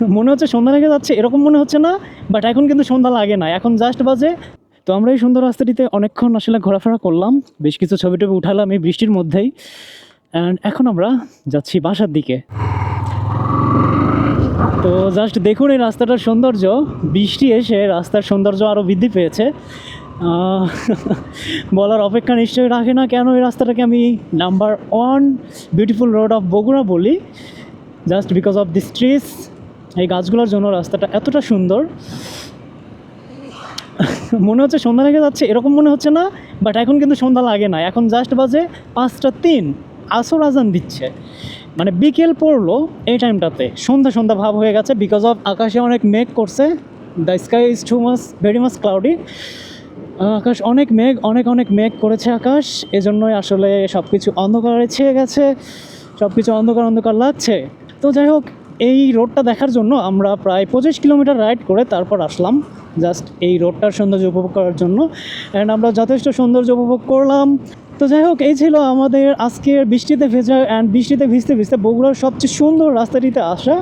মনে হচ্ছে সন্ধ্যা লেগে যাচ্ছে, এরকম মনে হচ্ছে না বাট এখন কিন্তু সন্ধ্যা লাগে না। এখন জাস্ট বাজে। তো আমরা এই সুন্দর রাস্তাটিতে অনেকক্ষণ আসলে ঘোরাফেরা করলাম। বেশ কিছু ছবি টবি উঠালাম এই বৃষ্টির মধ্যেই। অ্যান্ড এখন আমরা যাচ্ছি বাসার দিকে। তো জাস্ট দেখুন এই রাস্তাটার সৌন্দর্য। বৃষ্টি এসে রাস্তার সৌন্দর্য আরও বৃদ্ধি পেয়েছে। বলার অপেক্ষা নিশ্চয়ই রাখে না কেন এই রাস্তাটাকে আমি number one beautiful road of Bogura বলি। Just because of this trees এই গাছগুলোর জন্য রাস্তাটা এতটা সুন্দর। মনে হচ্ছে সন্ধ্যা লেগে যাচ্ছে, এরকম মনে হচ্ছে না বাট এখন কিন্তু সন্ধ্যা লাগে না। এখন জাস্ট বাজে পাঁচটা তিন, আসর আজান দিচ্ছে। মানে বিকেল পড়ল এই টাইমটাতে সন্ধ্যা সন্ধ্যা ভাব হয়ে গেছে বিকজ অফ আকাশে অনেক মেঘ করছে। The sky is too much very much cloudy আকাশ অনেক মেঘ, অনেক অনেক মেঘ করেছে আকাশ। এজন্যই আসলে সব কিছু অন্ধকারে ছেয়ে গেছে। সব কিছু অন্ধকার অন্ধকার লাগছে। তো যাই হোক এই রোডটা দেখার জন্য আমরা প্রায় পঁচিশ কিলোমিটার রাইড করে তারপর আসলাম জাস্ট এই রোডটার সৌন্দর্য উপভোগ করার জন্য। অ্যান্ড আমরা যথেষ্ট সৌন্দর্য উপভোগ করলাম। তো যাই হোক, এই ছিল আমাদের আজকের বৃষ্টিতে ভেজা অ্যান্ড বৃষ্টিতে ভিজতে ভিজতে বগুড়ার সবচেয়ে সুন্দর রাস্তাটিতে আসা।